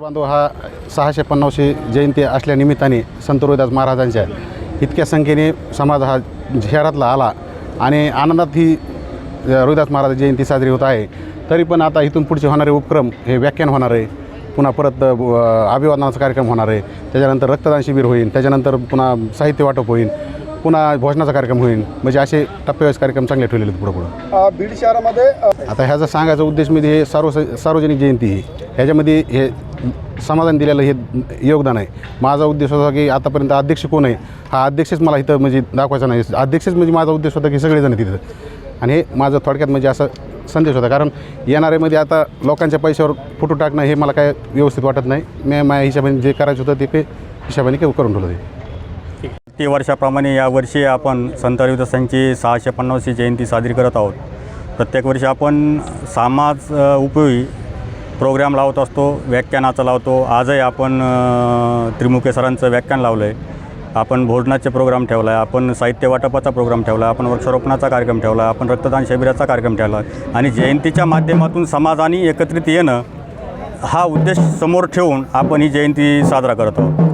बांधव हा सहाशे पन्नावशे जयंती असल्यानिमित्ताने संत रोहिदास महाराजांच्या इतक्या संख्येने समाज हा शहरातला आला आणि आनंदात ही रोहिदास महाराज जयंती साजरी होत आहे. तरी पण आता इथून पुढचे होणारे उपक्रम हे व्याख्यान होणार आहे. पुन्हा परत अभिवादनाचा कार्यक्रम होणार आहे. त्याच्यानंतर रक्तदान शिबिर होईल. त्याच्यानंतर पुन्हा साहित्य वाटप होईल. पुन्हा भोजनाचा कार्यक्रम होईल. म्हणजे असे टप्प्यावेळेस कार्यक्रम चांगले ठेवलेले आहेत पुढं पुढं अ, बीड शहरामध्ये अ, आता ह्याचा सांगायचा उद्देश म्हणजे हे सार्व सार्वजनिक जयंती आहे ह्याच्यामध्ये हे समाधान दिलेलं हे योगदान आहे. माझा उद्देश होता की आतापर्यंत अध्यक्ष कोण आहे हा अध्यक्षच मला इथं म्हणजे दाखवायचा नाही. अध्यक्षच म्हणजे माझा उद्देश होता की सगळेजण तिथं. आणि हे माझं थोडक्यात म्हणजे असा संदेश होता. कारण येणाऱ्यामध्ये आता लोकांच्या पैशावर फोटो टाकणं हे मला काय व्यवस्थित वाटत नाही. मी माझ्या हिशोबाने जे करायचं होतं ते पे हिशोबाने के- करून ठेवलं ते. प्रति वर्षाप्रमाणे यावर्षी आपण संत रविदासांची सहाशे पन्नासची जयंती साजरी करत आहोत. प्रत्येक वर्षी आपण समाज उपयोगी प्रोग्राम लावत असतो व्याख्यानाचं लावतो. आजही आपण अ, त्रिमुखे सरांचं व्याख्यान लावलं आहे आपण भोजनाचे प्रोग्राम ठेवला आहे आपण साहित्य वाटपाचा प्रोग्राम ठेवला आहे आपण वृक्षारोपणाचा कार्यक्रम ठेवला आहे आपण रक्तदान शिबिराचा कार्यक्रम ठेवला आहे आणि जयंतीच्या माध्यमातून समाजाने एकत्रित येणं हा उद्देश समोर ठेवून आपण ही जयंती साजरा करत आहोत.